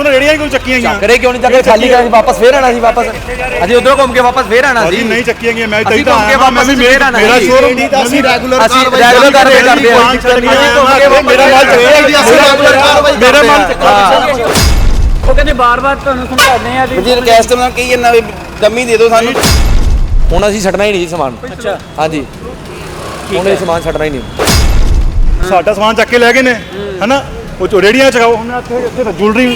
ਚੱਕੋ ਨਾ ਰੇੜੀਆਂ ਹੀ ਕੋਈ ਚੱਕੀਆਂ ਗਈਆਂ? ਕਰੇ ਕਿਉਂ ਨਹੀਂ? ਚੱਕੇ ਖਾਲੀ ਕਰਾਂ ਸੀ ਵਾਪਸ ਫੇਰ ਆਣਾ ਸੀ ਵਾਪਸ। ਅਸੀਂ ਉਧਰੋਂ ਘੁੰਮ ਕੇ ਵਾਪਸ ਫੇਰ ਆਣਾ ਭਾਜੀ ਸੀ ਨਹੀਂ ਚੱਕੀਆਂ ਗਈਆਂ ਮੈਂ ਅਸੀਂ ਤਾਂ ਘੁੰਮ ਕੇ ਆਇਆ ਮੈਂ ਵੀ ਵਾਪਸ ਫੇਰ ਆਉਣਾ ਮੇਰਾ ਸੀ। ਸ਼ੋਰੂਮ ਰੇਹੜੀ ਤਾਂ ਅਸੀਂ regular ਅਸੀਂ ਰੈਗੂਲਰ ਕਾਰਵਾਈ ਕਰਦੇ ਹਾਂ। ਅਸੀਂ ਘੁੰਮ ਕੇ ਮੇਰਾ ਮਾਲ ਚੱਕਿਆ ਅਸੀਂ regular ਕਾਰਵਾਈ ਮੇਰਾ ਮਾਲ ਕਰਦੇ ਚੱਕਿਆ ਉਹ ਕਹਿੰਦੇ ਬਾਰ-ਬਾਰ ਤੁਹਾਨੂੰ ਸਮਝਾਉਂਦੇ ਆ ਵੀ ਜੀ ਰਿਕਵੈਸਟ ਨਾਲ ਕਹੀ ਜਾਂਦਾ ਵੀ ਡੰਮੀ ਦੇ ਦਿਓ ਸਾਨੂੰ। ਹੁਣ ਅਸੀਂ ਛੱਡਣਾ ਹੀ ਨਹੀਂ ਜੀ ਸਮਾਨ। ਅੱਛਾ। ਹਾਂਜੀ। ਹੁਣ ਇਹ ਸਮਾਨ ਛੱਡਣਾ ਹੀ ਨਹੀਂ। ਸਾਡਾ ਸਮਾਨ ਚੱਕ ਕੇ ਲੈ ਗਏ ਨੇ ਹਨਾ? ਉਹ ਚੋ ਰੇੜੀਆਂ ਚਗਾਓ ਹੁਣ ਇੱਥੇ ਇੱਥੇ ਤਾਂ ਜੁਐਲਰੀ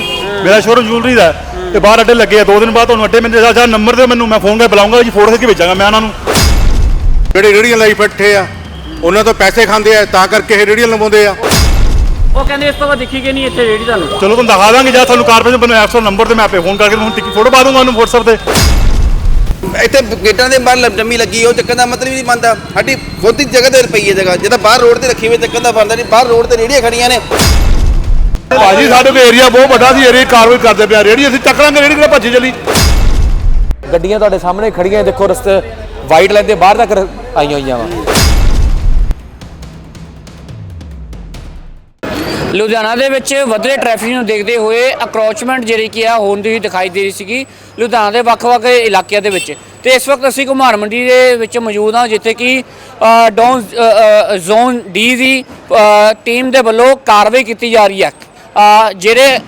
ਮੇਰਾ ਸ਼ੋਰੂਮ ਜੁਐਲਰੀ ਦਾ ਹੈ, ਤੇ ਬਾਹਰ ਅੱਡੇ ਲੱਗੇ ਆ ਦੋ ਦਿਨ ਬਾਅਦ ਤੁਹਾਨੂੰ ਅੱਡੇ ਮੈਨੂੰ ਜਾ ਨੰਬਰ ਦੇ ਮੈਨੂੰ ਮੈਂ ਫੋਨ ਕਰਕੇ ਬੁਲਾਉਂਗਾ ਜੀ ਫੋਟੋ ਖਿੱਚ ਕੇ ਭੇਜਾਂਗਾ ਮੈਂ ਉਹਨਾਂ ਨੂੰ। ਜਿਹੜੇ ਰੇੜੀਆਂ ਲਾਈ ਬੈਠੇ ਆ ਉਹਨਾਂ ਤੋਂ ਪੈਸੇ ਖਾਂਦੇ ਆ ਤਾਂ ਕਰਕੇ ਇਹ ਰੇੜੀਆਂ ਲਵਾਉਂਦੇ ਆ। ਉਹ ਕਹਿੰਦੇ ਇਸ ਤੋਂ ਬਾਅਦ ਦਿਖੀ ਕਿ ਨਹੀਂ ਇੱਥੇ ਰੇੜੀ ਤੁਹਾਨੂੰ। ਚਲੋ ਤੁਹਾਨੂੰ ਦਿਖਾ ਦਾਂਗੇ ਜਾਂ ਤੁਹਾਨੂੰ ਕਾਰਪੋਰੇਸ਼ਨ ਮੈਨੂੰ ਐਪਸ ਨੰਬਰ ਤੇ ਮੈਂ ਆਪੇ ਫੋਨ ਕਰਕੇ ਤੁਹਾਨੂੰ ਟਿੱਕੀ ਫੋਟੋ ਪਾ ਦੂੰਗਾ ਉਹਨੂੰ WhatsApp ਤੇ। ਇੱਥੇ ਗੇਟਾਂ ਦੇ ਬਾਹਰ ਡੰਮੀ ਲੱਗੀ ਉਹ ਚੱਕਣ ਦਾ ਮਤਲਬ ਹੀ ਨਹੀਂ ਬਣਦਾ। ਸਾਡੀ ਖੁਦ ਦੀ ਜਗ੍ਹਾ ਤੇ ਰੁਪਈ ਹੈ ਜਗ੍ਹਾ ਜਿਹਦਾ ਬਾਹਰ ਰੋਡ ਤੇ ਰੱਖੀ ਹੋਈ ਚੱਕਣ ਦਾ ਬਣਦਾ ਨਹੀਂ ਬਾਹਰ ਰੋਡ ਤੇ ਰੇੜੀਆਂ ਖੜੀਆਂ ਨੇ। ਭਾਜੀ ਸਾਡੇ ਕੋਲ ਏਰੀਆ ਬਹੁਤ ਵੱਡਾ ਸੀ ਏਰੀਆ ਕਾਰਵਾਈ ਕਰਦੇ ਪਿਆ। ਰੇੜੀ ਅਸੀਂ ਚੱਕ ਲਾਂਗੇ ਰੇੜੀ ਕਿਹੜਾ ਭੱਜੀ ਚਲੀ? ਗੱਡੀਆਂ ਤੁਹਾਡੇ ਸਾਹਮਣੇ ਖੜੀਆਂ ਦੇਖੋ ਰਸਤੇ ਵਾਈਟ ਲਾਈਨ ਦੇ ਬਾਹਰ ਤੱਕ ਆਈਆਂ ਹੋਈਆਂ ਵਾ। ਲੁਧਿਆਣਾ ਦੇ ਵਿੱਚ ਵਧਦੇ ਟ੍ਰੈਫਿਕ ਨੂੰ ਦੇਖਦੇ ਹੋਏ ਅਕਰੋਚਮੈਂਟ ਜਿਹੜੀ ਕੀ ਆ ਹੋਣ ਦੀ ਦਿਖਾਈ ਦੇ ਰਹੀ ਸੀਗੀ ਲੁਧਿਆਣਾ ਦੇ ਵੱਖ-ਵੱਖ ਇਲਾਕਿਆਂ ਦੇ ਵਿੱਚ। ਤੇ ਇਸ ਵਕਤ ਅਸੀਂ ਘੁਮਾਰ ਮੰਡੀ ਦੇ ਵਿੱਚ ਮੌਜੂਦ ਹਾਂ ਜਿੱਥੇ ਕਿ ਡਾਊਨ ਜ਼ੋਨ ਡੀ ਦੀ ਟੀਮ ਦੇ ਵੱਲੋਂ ਕਾਰਵਾਈ ਕੀਤੀ ਜਾ ਰਹੀ ਹੈ। ਜਿਹੜੇ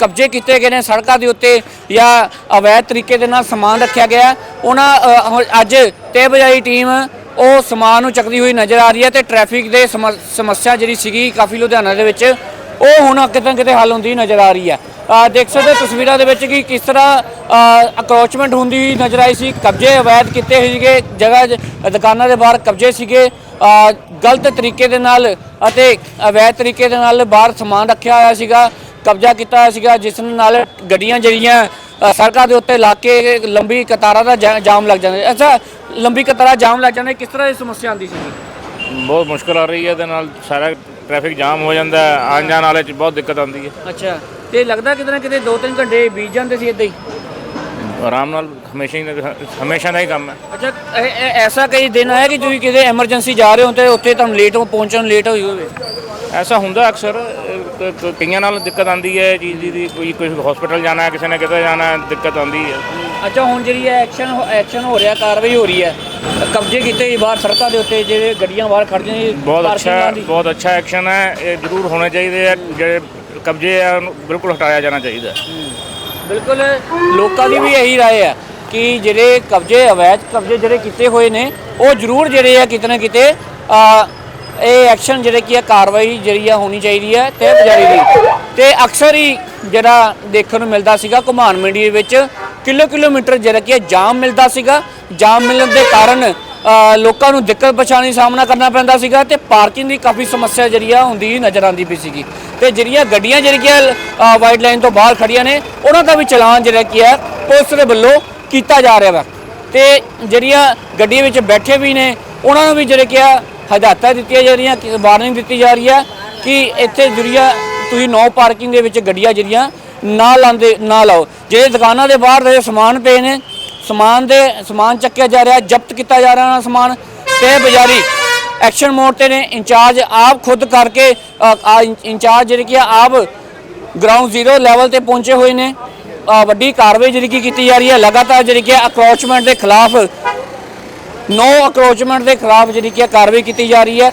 ਕਬਜ਼ੇ ਕੀਤੇ ਗਏ ਨੇ ਸੜਕਾਂ ਦੇ ਉੱਤੇ ਜਾਂ ਅਵੈਧ ਤਰੀਕੇ ਦੇ ਨਾਲ ਸਮਾਨ ਰੱਖਿਆ ਗਿਆ, ਉਹਨਾਂ ਅੱਜ ਤੇ ਬਜਾਈ ਟੀਮ ਉਹ ਸਮਾਨ ਨੂੰ ਚੱਕਦੀ ਹੋਈ ਨਜ਼ਰ ਆ ਰਹੀ ਹੈ ਤੇ ਟ੍ਰੈਫਿਕ ਦੇ ਸਮ- ਸਮੱਸਿਆ ਜਿਹੜੀ ਸੀਗੀ ਕਾਫੀ ਲੁਧਿਆਣਾ ਦੇ ਵਿੱਚ ਉਹ ਹੁਣ ਕਿਤੇ ਨਾ ਕਿਤੇ ਹੱਲ ਹੁੰਦੀ ਨਜ਼ਰ ਆ ਰਹੀ ਹੈ। ਦੇਖ ਸਕਦੇ ਹੋ ਤਸਵੀਰਾਂ ਦੇ ਵਿੱਚ ਕਿ ਕਿਸ ਤਰ੍ਹਾਂ ਅਕਰੋਚਮੈਂਟ ਹੁੰਦੀ ਨਜ਼ਰ ਆਈ ਸੀ। ਕਬਜ਼ੇ ਅਵੈਧ ਕੀਤੇ ਹੋਏ ਸੀਗੇ, ਜਗ੍ਹਾ ਦੁਕਾਨਾਂ ਦੇ ਬਾਹਰ ਕਬਜ਼ੇ ਸੀਗੇ। ਗਲਤ ਤਰੀਕੇ ਦੇ ਨਾਲ ਅਤੇ ਅਵੈਧ ਤਰੀਕੇ ਦੇ ਨਾਲ ਬਾਹਰ ਸਮਾਨ ਰੱਖਿਆ ਹੋਇਆ ਸੀਗਾ, ਕਬਜ਼ਾ ਕੀਤਾ ਹੋਇਆ ਸੀਗਾ, ਜਿਸ ਨਾਲ ਗੱਡੀਆਂ ਜਿਹੜੀਆਂ ਸੜਕਾਂ ਦੇ ਉੱਤੇ ਲਾ ਕੇ ਲੰਬੀ ਕਤਾਰਾਂ ਦਾ ਜਾ- ਜਾਮ ਲੱਗ ਜਾਂਦਾ। ਅੱਛਾ, ਲੰਬੀ ਕਤਾਰਾਂ, ਜਾਮ ਲੱਗ ਜਾਂਦੇ, ਕਿਸ ਤਰ੍ਹਾਂ ਦੀ ਸਮੱਸਿਆ ਆਉਂਦੀ ਸੀਗੀ? ਬਹੁਤ ਮੁਸ਼ਕਲ ਆ ਰਹੀ ਹੈ, ਇਹਦੇ ਨਾਲ ਸਾਰਾ ਟ੍ਰੈਫਿਕ ਜਾਮ ਹੋ ਜਾਂਦਾ ਹੈ ਆਉਣ ਜਾਣ ਵਾਲੇ ਚ ਬਹੁਤ ਦਿੱਕਤ ਆਉਂਦੀ ਹੈ। ਅੱਛਾ ਤੇ ਲੱਗਦਾ ਕਿਤੇ ਨਾ ਕਿਤੇ 2-3 ਘੰਟੇ ਬੀਤ ਜਾਂਦੇ ਸੀ ਇਦਾਂ ਹੀ? ਆਰਾਮ ਨਾਲ ਹਮੇਸ਼ਾ ਹੀ ਹਮੇਸ਼ਾ ਦਾ ਹੀ ਕੰਮ ਹੈ। ਅੱਛਾ ਇਹ- ਇਹ ਐਸਾ ਕਈ ਦਿਨ ਆਇਆ ਕਿ ਤੁਸੀਂ ਕਿਤੇ ਐਮਰਜੈਂਸੀ ਜਾ ਰਹੇ ਹੋ ਤੇ ਉੱਥੇ ਤੁਹਾਨੂੰ ਲੇਟ ਹੋ ਪਹੁੰਚਣ ਲੇਟ ਹੋਈ ਹੋਵੇ? ਐਸਾ ਹੁੰਦਾ ਅਕਸਰ ਕਈਆਂ ਨਾਲ ਦਿੱਕਤ ਆਂਦੀ ਹੈ ਚੀਜ਼ ਦੀ- ਕੋਈ ਕੋਈ ਹਸਪੀਟਲ ਜਾਣਾ ਹੈ ਕਿਸੇ ਨੇ ਕਿਤੇ ਜਾਣਾ ਹੈ, ਦਿੱਕਤ ਆਂਦੀ ਹੈ। ਅੱਛਾ ਹੁਣ ਜਿਹੜੀ ਹੈ ਐਕਸ਼ਨ ਐਕਸ਼ਨ ਹੋ ਰਿਹਾ ਕਾਰਵਾਈ ਹੋ ਰਹੀ ਹੈ। ਕਬਜ਼ੇ ਕੀਤੇ ਹੋਏ ਬਾਹਰ ਸੜਕਾਂ ਦੇ ਉੱਤੇ ਜਿਹੜੇ ਗੱਡੀਆਂ ਬਾਹਰ ਖੜ੍ਹਦੀਆਂ ਨੇ ਬਹੁਤ ਅੱਛਾ ਬਹੁਤ ਅੱਛਾ ਐਕਸ਼ਨ ਹੈ ਇਹ ਜ਼ਰੂਰ ਹੋਣੇ ਚਾਹੀਦੇ ਹੈ ਜਿਹੜੇ ਕਬਜ਼ੇ ਆ ਉਹਨੂੰ ਬਿਲਕੁਲ ਹਟਾਇਆ ਜਾਣਾ ਚਾਹੀਦਾ ਬਿਲਕੁਲ ਲੋਕਾਂ ਦੀ ਵੀ ਇਹੀ ਰਾਏ ਹੈ ਕਿ ਜਿਹੜੇ ਕਬਜ਼ੇ ਅਵੈਧ ਕਬਜ਼ੇ ਜਿਹੜੇ ਕੀਤੇ ਹੋਏ ਨੇ ਉਹ ਜ਼ਰੂਰ ਜਿਹੜੇ ਆ ਕਿਤੇ ਨਾ ਕਿਤੇ ਇਹ ਐਕਸ਼ਨ ਜਿਹੜੇ ਕੀ ਹੈ ਕਾਰਵਾਈ ਜਿਹੜੀ ਆ ਹੋਣੀ ਚਾਹੀਦੀ ਹੈ ਤੇ ਬਜਾਰੀ ਦੀ। ਤੇ ਅਕਸਰ ਹੀ ਜਿਹੜਾ ਦੇਖਣ ਨੂੰ ਮਿਲਦਾ ਸੀਗਾ ਘੁਮਾਨ ਮੰਡੀ ਵਿੱਚ ਕਿਲੋ ਕਿਲੋਮੀਟਰ ਜਿਹੜਾ ਕੀ ਜਾਮ ਮਿਲਦਾ ਸੀਗਾ। ਜਾਮ ਮਿਲਣ ਦੇ ਕਾਰਨ ਲੋਕਾਂ ਨੂੰ ਦਿੱਕਤ ਪਰੇਸ਼ਾਨੀ ਸਾਹਮਣਾ ਕਰਨਾ ਪੈਂਦਾ ਸੀਗਾ ਤੇ ਪਾਰਕਿੰਗ ਦੀ ਕਾਫੀ ਸਮੱਸਿਆ ਜਿਹੜੀ ਆ ਹੁੰਦੀ ਨਜ਼ਰ ਆਉਂਦੀ ਪਈ ਸੀਗੀ। ਤੇ ਜਿਹੜੀਆਂ ਗੱਡੀਆਂ ਜਿਹੜੀਆਂ ਵਾਈਡ ਲਾਈਨ ਤੋਂ ਬਾਹਰ ਖੜੀਆਂ ਨੇ, ਉਹਨਾਂ ਦਾ ਵੀ ਚਲਾਨ ਜਿਹੜਾ ਕੀ ਹੈ ਪੁਲਿਸ ਦੇ ਵੱਲੋਂ ਕੀਤਾ ਜਾ ਰਿਹਾ ਵਾ। ਤੇ ਜਿਹੜੀਆਂ ਗੱਡੀਆਂ ਵਿੱਚ ਬੈਠੇ ਵੀ ਨੇ, ਉਹਨਾਂ ਨੂੰ ਵੀ ਜਿਹੜੇ ਕੀ ਆ ਹਦਾਇਤਾਂ ਦਿੱਤੀਆਂ ਜਾ ਰਹੀਆਂ, ਕਿ ਵਾਰਨਿੰਗ ਦਿੱਤੀ ਜਾ ਰਹੀ ਹੈ ਕਿ ਇੱਥੇ ਜਿਹੜੀਆਂ ਤੁਸੀਂ ਨੋ ਪਾਰਕਿੰਗ ਦੇ ਵਿੱਚ ਗੱਡੀਆਂ ਜਿਹੜੀਆਂ, ਨਾ ਲਾਉਂਦੇ ਨਾ ਲਾਓ। ਜਿਹੜੇ ਦੁਕਾਨਾਂ ਦੇ ਬਾਹਰ ਦੇ ਸਮਾਨ ਪਏ ਨੇ, ਸਮਾਨ ਦੇ, ਸਮਾਨ ਚੱਕਿਆ ਜਾ ਰਿਹਾ, ਜ਼ਬਤ ਕੀਤਾ ਜਾ ਰਿਹਾ ਸਮਾਨ, ਤੇ ਬਜ਼ਾਰੀ ਐਕਸ਼ਨ ਮੋਡ ਤੇ ਨੇ, ਇੰਚਾਰਜ ਆਪ ਖੁਦ ਕਰਕੇ ਇੰਚਾਰਜ ਜਿਹੜੇ ਕਿ ਆ, ਆਪ ਗਰਾਊਂਡ ਜ਼ੀਰੋ ਲੈਵਲ ਤੇ ਪਹੁੰਚੇ ਹੋਏ ਨੇ। ਵੱਡੀ ਕਾਰਵਾਈ ਜਿਹੜੀ ਕੀ ਕੀਤੀ ਜਾ ਰਹੀ ਹੈ, ਲਗਾਤਾਰ ਜਿਹੜੀ ਕਿ ਅਕਰੋਚਮੈਂਟ ਦੇ ਖਿਲਾਫ ਨੋ ਅਕਰੋਚਮੈਂਟ ਦੇ ਖਿਲਾਫ ਜਿਹੜੀ ਕਿ ਕਾਰਵਾਈ ਕੀਤੀ ਜਾ ਰਹੀ ਹੈ।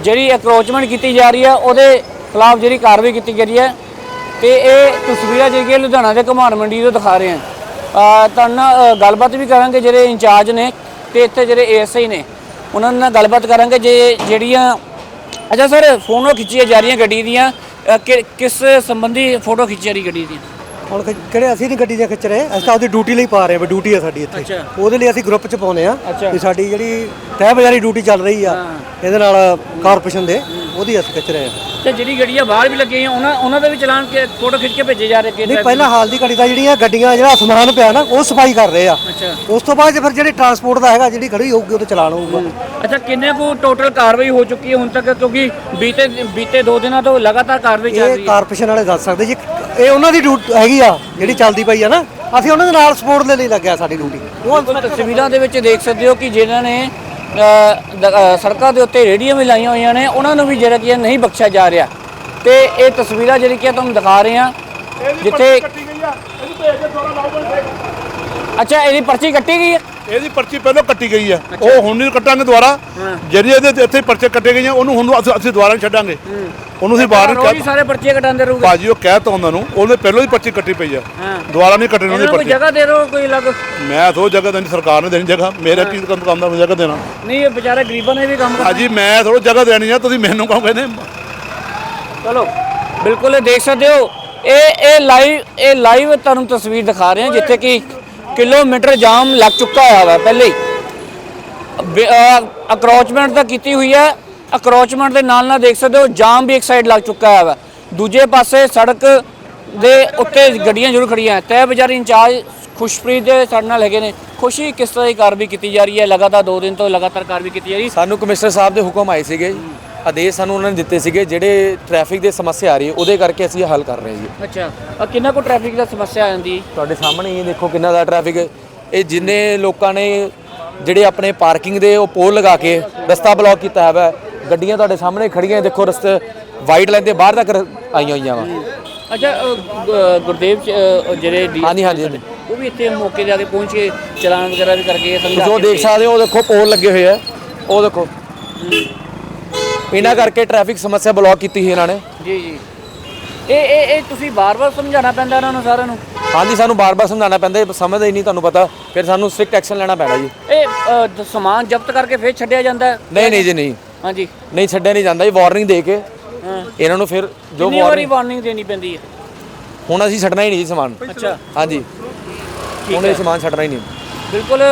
ਜਿਹੜੀ ਅਕਰੋਚਮੈਂਟ ਕੀਤੀ ਜਾ ਰਹੀ ਹੈ ਉਹਦੇ ਖਿਲਾਫ ਜਿਹੜੀ ਕਾਰਵਾਈ ਕੀਤੀ ਜਾ ਰਹੀ ਹੈ ਤੇ ਇਹ ਤਸਵੀਰਾਂ ਜਿਹੜੀਆਂ ਲੁਧਿਆਣਾ ਦੇ ਘੁਮਾਰ ਮੰਡੀ ਤੋਂ ਦਿਖਾ ਰਹੇ ਹਾਂ। ਅ, ਤੁਹਾਡੇ ਨਾਲ ਗੱਲਬਾਤ ਵੀ ਕਰਾਂਗੇ ਜਿਹੜੇ ਇੰਚਾਰਜ ਨੇ ਤੇ ਇੱਥੇ ਜਿਹੜੇ ਏਐਸਆਈ ਨੇ ਉਹਨਾਂ ਨਾਲ ਗੱਲਬਾਤ ਕਰਾਂਗੇ ਜੇ ਜਿਹੜੀਆਂ ਅੱਛਾ ਸਰ ਫੋਟੋ ਖਿੱਚੀਆਂ ਜਾ ਰਹੀਆਂ ਗੱਡੀ ਦੀਆਂ ਕਿ- ਕਿਸ ਸੰਬੰਧੀ ਫੋਟੋ ਖਿੱਚੀ ਜਾ ਰਹੀ ਗੱਡੀ ਦੀਆਂ? ਹੁਣ ਕਿ- ਕਿਹੜੇ ਅਸੀਂ ਨਹੀਂ ਗੱਡੀ ਦੀਆਂ ਖਿੱਚ ਰਹੇ ਅਸੀਂ ਤਾਂ ਉਹਦੀ ਡਿਊਟੀ ਲਈ ਪਾ ਰਹੇ ਹਾਂ ਡਿਊਟੀ ਹੈ ਸਾਡੀ ਇੱਥੇ। ਅੱਛਾ। ਉਹਦੇ ਲਈ ਅਸੀਂ ਗਰੁੱਪ 'ਚ ਪਾਉਨੇ ਆ ਅੱਛਾ। ਵੀ ਸਾਡੀ ਜਿਹੜੀ ਤਹਿ ਬਜ਼ਾਰੀ ਡਿਊਟੀ ਚੱਲ ਰਹੀ ਆ ਇਹਦੇ ਨਾਲ ਕਾਰਪੋਰੇਸ਼ਨ ਦੇ ਉਹਦੀ ਅਸੀਂ ਖਿੱਚ ਰਹੇ ਹਾਂ। ਤੇ ਜਿਹੜੀ ਗੱਡੀਆਂ ਬਾਹਰ ਵੀ ਲੱਗੀਆਂ ਉਹਨਾਂ ਉਹਨਾਂ ਦਾ ਵੀ ਚਲਾਨ ਫੋਟੋ ਖਿੱਚ ਕੇ ਭੇਜੇ ਜਾ ਰਹੇ ਕਿ ਨਹੀਂ ਪਹਿਲਾਂ ਹਾਲ ਦੀ ਘੜੀ ਤਾਂ ਜਿਹੜੀਆਂ ਗੱਡੀਆਂ ਜਿਹੜਾ ਸਮਾਨ ਪਿਆ ਨਾ ਉਹ ਸਫ਼ਾਈ ਕਰ ਰਹੇ ਆ। ਅੱਛਾ। ਉਸ ਤੋਂ ਬਾਅਦ ਜੇ ਫਿਰ ਜਿਹੜੀ ਟਰਾਂਸਪੋਰਟ ਦਾ ਹੈਗਾ ਜਿਹੜੀ ਖੜੀ ਹੋਊਗੀ ਉਹ ਤੇ ਚਲਾਨ ਹੋਊਗਾ। ਅੱਛਾ ਕਿੰਨੇ ਕੁ ਟੋਟਲ ਕਾਰਵਾਈ ਹੋ ਚੁੱਕੀ ਹੈ ਹੁਣ ਤੱਕ? ਕਿਉਂਕਿ ਬੀਤੇ ਬੀਤੇ ਦੋ ਦਿਨਾਂ ਤੋਂ ਲਗਾਤਾਰ ਕਾਰਵਾਈ ਚੱਲ ਇਹ ਰਹੀ ਹੈ। ਕਾਰਪੋਰੇਸ਼ਨ ਵਾਲੇ ਦੱਸ ਸਕਦੇ ਜੀ ਇਹ ਉਹਨਾਂ ਦੀ ਡਿਊਟੀ ਹੈਗੀ ਆ ਜਿਹੜੀ ਚੱਲਦੀ ਪਈ ਆ ਨਾ ਅਸੀਂ ਉਹਨਾਂ ਦੇ ਨਾਲ ਸਪੋਰਟ ਦੇ ਲਈ ਲੱਗਿਆ ਸਾਡੀ ਡਿਊਟੀ ਉਹ ਤਸਵੀਰਾਂ ਦੇ ਵਿੱਚ ਦੇਖ ਸਕਦੇ ਹੋ ਕਿ ਜਿਨ੍ਹਾਂ ਨੇ ਸੜਕਾਂ ਦੇ ਉੱਤੇ ਰੇੜੀਆਂ ਵੀ ਲਾਈਆਂ ਹੋਈਆਂ ਨੇ ਉਹਨਾਂ ਨੂੰ ਵੀ ਜਿਹੜਾ ਕੀ ਹੈ ਨਹੀਂ ਬਖਸ਼ਿਆ ਜਾ ਰਿਹਾ। ਤੇ ਇਹ ਤਸਵੀਰਾਂ ਜਿਹੜੀ ਕਿ ਤੁਹਾਨੂੰ ਦਿਖਾ ਰਹੇ ਹਾਂ ਜਿੱਥੇ ਕੱਟੀ ਗਈ ਆ। ਬੰਦੇ ਅੱਛਾ ਇਹਦੀ ਪਰਚੀ ਕੱਟੀ ਗਈ ਹੈ ਇਹਦੀ ਪਰਚੀ ਪਹਿਲਾਂ ਕੱਟੀ ਗਈ ਆ। ਉਹ ਹੁਣ ਨਹੀਂ ਕੱਟਾਂਗੇ ਦੁਬਾਰਾ। ਜਿਹੜੀ ਇਹਦੇ ਇੱਥੇ ਪਰਚੇ ਕੱਟੇ ਗਈਆਂ ਉਹਨੂੰ ਹੁਣ ਅਸੀਂ- ਅਸੀਂ ਦੁਬਾਰਾ ਨਹੀਂ ਛੱਡਾਂਗੇ। ਉਹਨੂੰ ਅਸੀਂ ਬਾਹਰ ਰੋਜ਼ ਨਹੀਂ ਸਾਰੇ ਪਰਚੀਆਂ ਕਟਾਉਂਦੇ ਰਹੋਗੇ। ਬਾਜੀ ਉਹ ਕਹਿ ਤਾ ਉਹਨਾਂ ਨੂੰ ਉਹਨੇ ਪਹਿਲਾਂ ਹੀ ਪਰਚੀ ਕੱਟੀ ਪਈ ਆ। ਹਾਂ। ਦੁਬਾਰਾ ਨਹੀਂ ਕੱਟਣੀ ਇਹਨਾਂ ਉਹਦੀ ਨੂੰ ਕੋਈ ਪਰਚੀ। ਜਗ੍ਹਾ ਦੇ ਦਿਓ ਕੋਈ ਅਲੱਗ। ਮੈਂ ਥੋ ਜਗ੍ਹਾ ਦੇਣੀ ਸਰਕਾਰ ਨੇ ਦੇਣੀ ਜਗ੍ਹਾ। ਮੇਰਾ ਕੀ ਕੰਮ ਕੰਮ ਦਾ ਮੈਂ ਜਗ੍ਹਾ ਦੇਣਾ। ਨਹੀਂ ਇਹ ਵਿਚਾਰੇ ਗਰੀਬਾਂ ਨੇ ਵੀ ਕੰਮ ਕਰਨਾ। ਹਾਜੀ ਮੈਂ ਥੋੜਾ ਜਗ੍ਹਾ ਦੇਣੀ ਆ ਤੁਸੀਂ ਮੈਨੂੰ ਕਹੋਗੇ ਨੇ ਚਲੋ ਬਿਲਕੁਲ ਇਹ ਦੇਖ ਸਕਦੇ ਹੋ। ਇਹ ਇਹ ਲਾਈਵ ਇਹ ਲਾਈਵ ਤੁਹਾਨੂੰ ਤਸਵੀਰ ਦਿਖਾ ਰਹੇ ਹਾਂ ਜਿੱਥੇ ਕਿ ਕਿਲੋਮੀਟਰ ਜਾਮ ਲੱਗ ਚੁੱਕਾ ਹੋਇਆ ਵਾ ਪਹਿਲੇ ਹੀ। ਅਕਰੋਚਮੈਂਟ ਤਾਂ ਕੀਤੀ ਹੋਈ ਹੈ। ਅਕਰੋਚਮੈਂਟ ਦੇ ਨਾਲ ਨਾਲ ਦੇਖ ਸਕਦੇ ਹੋ ਜਾਮ ਵੀ ਇੱਕ ਸਾਈਡ ਲੱਗ ਚੁੱਕਾ ਵਾ। ਦੂਜੇ ਪਾਸੇ ਸੜਕ ਦੇ ਉੱਤੇ ਗੱਡੀਆਂ ਜ਼ਰੂਰ ਖੜੀਆਂ ਤੈ ਬਜ਼ਾਰੀ ਇੰਚਾਰਜ ਖੁਸ਼ਪ੍ਰੀਤ ਦੇ ਸਾਡੇ ਨਾਲ ਹੈਗੇ ਨੇ। ਖੁਸ਼ੀ ਕਿਸ ਤਰ੍ਹਾਂ ਦੀ ਕਾਰਵਾਈ ਕੀਤੀ ਜਾ ਰਹੀ ਹੈ? ਲਗਾਤਾਰ 2 ਦਿਨ ਤੋਂ ਲਗਾਤਾਰ ਕਾਰਵਾਈ ਕੀਤੀ ਜਾ ਰਹੀ ਹੈ। ਸਾਨੂੰ ਕਮਿਸ਼ਨਰ ਸਾਹਿਬ ਦੇ ਹੁਕਮ ਆਏ ਸੀਗੇ। ਆਦੇਸ਼ ਸਾਨੂੰ ਉਹਨਾਂ ਨੇ ਦਿੱਤੇ ਸੀਗੇ। ਜਿਹੜੇ ਟ੍ਰੈਫਿਕ ਦੀ ਸਮੱਸਿਆ ਆ ਰਹੀ ਹੈ ਉਹਦੇ ਕਰਕੇ ਅਸੀਂ ਇਹ ਹੱਲ ਕਰ ਰਹੇ ਹਾਂ ਜੀ। ਅੱਛਾ। ਅ, ਕਿੰਨਾ ਕੋ ਟ੍ਰੈਫਿਕ ਦਾ ਸਮੱਸਿਆ ਆ ਜਾਂਦੀ? ਹੈ ਤੁਹਾਡੇ ਸਾਹਮਣੇ ਹੀ ਦੇਖੋ ਕਿੰਨਾ ਦਾ ਟ੍ਰੈਫਿਕ ਹੈ ਇਹ ਜਿੰਨੇ ਲੋਕਾਂ ਨੇ ਜਿਹੜੇ ਆਪਣੇ ਪਾਰਕਿੰਗ ਦੇ ਉਹ ਪੋਲ ਲਗਾ ਕੇ ਰਸਤਾ ਬਲੌਕ ਕੀਤਾ ਹੈ ਵਾ ਗੱਡੀਆਂ ਤੁਹਾਡੇ ਸਾਹਮਣੇ ਖੜੀਆਂ ਦੇਖੋ ਰਸਤੇ ਵਾਈਟ ਲਾਈਨ ਦੇ ਬਾਹਰ ਤੱਕ ਆਈਆਂ ਹੋਈਆਂ ਵਾ। ਅੱਛਾ ਅ, ਗੁਰਦੇਵ ਚ, ਅ, ਜਿਹੜੇ ਡੀ ਹਾਂਜੀ, ਹਾਂਜੀ, ਹਾਂਜੀ। ਉਹ ਵੀ ਇੱਥੇ ਮੌਕੇ ਜਾ ਕੇ ਪਹੁੰਚ ਕੇ ਚਲਾਨ ਵਗੈਰਾ ਵੀ ਕਰਕੇ ਸਮਝਾ ਜੋ ਕੇ ਦੇਖ ਸਕਦੇ ਹੋ ਉਹ ਦੇਖੋ ਪੋਲ ਲੱਗੇ ਹੋਏ ਆ। ਉਹ ਦੇਖੋ। ਇਹਨਾਂ ਕਰਕੇ ਟ੍ਰੈਫਿਕ ਸਮੱਸਿਆ ਬਲੌਕ ਕੀਤੀ ਸੀ ਇਹਨਾਂ ਨੇ। ਜੀ ਜੀ। ਇਹ ਇਹ ਇਹ ਤੁਸੀਂ ਬਾਰ-ਬਾਰ ਸਮਝਾਉਣਾ ਪੈਂਦਾ ਇਹਨਾਂ ਨੂੰ ਸਾਰਿਆਂ ਨੂੰ? ਹਾਂਜੀ ਸਾਨੂੰ ਬਾਰ-ਬਾਰ ਸਮਝਾਉਣਾ ਪੈਂਦਾ ਇਹ ਸਮਝਦੇ ਹੀ ਨਹੀਂ ਤੁਹਾਨੂੰ ਪਤਾ। ਫਿਰ ਸਾਨੂੰ ਸਟ੍ਰਿਕਟ ਐਕਸ਼ਨ ਲੈਣਾ ਪੈਣਾ ਜੀ। ਇਹ ਅ, ਦ- ਸਮਾਨ ਜ਼ਬਤ ਕਰਕੇ ਫੇਰ ਛੱਡਿਆ ਜਾਂਦਾ ਹੈ? ਨਹੀਂ ਨਹੀਂ ਜੀ ਨਹੀਂ। ਹਾਂਜੀ। ਨਹੀਂ ਛੱਡਿਆ ਨਹੀਂ ਜਾਂਦਾ ਜੀ ਵਾਰਨਿੰਗ ਦੇ ਕੇ। ਹਾਂ। ਇਹਨਾਂ ਨੂੰ ਫਿਰ ਜੋ ਕਿੰਨੀ ਵਾਰੀ ਵਾਰਨਿੰਗ ਵਾਰਨਿੰਗ ਦੇਣੀ ਪੈਂਦੀ ਹੈ? ਹੁਣ ਅਸੀਂ ਛੱਡਣਾ ਹੀ ਨਹੀਂ ਜੀ ਸਮਾਨ। ਅੱਛਾ। ਹਾਂਜੀ। ਹੁਣ ਇਹ ਸਮਾਨ ਛੱਡਣਾ ਹੀ ਨਹੀਂ। ਬਿਲਕੁਲ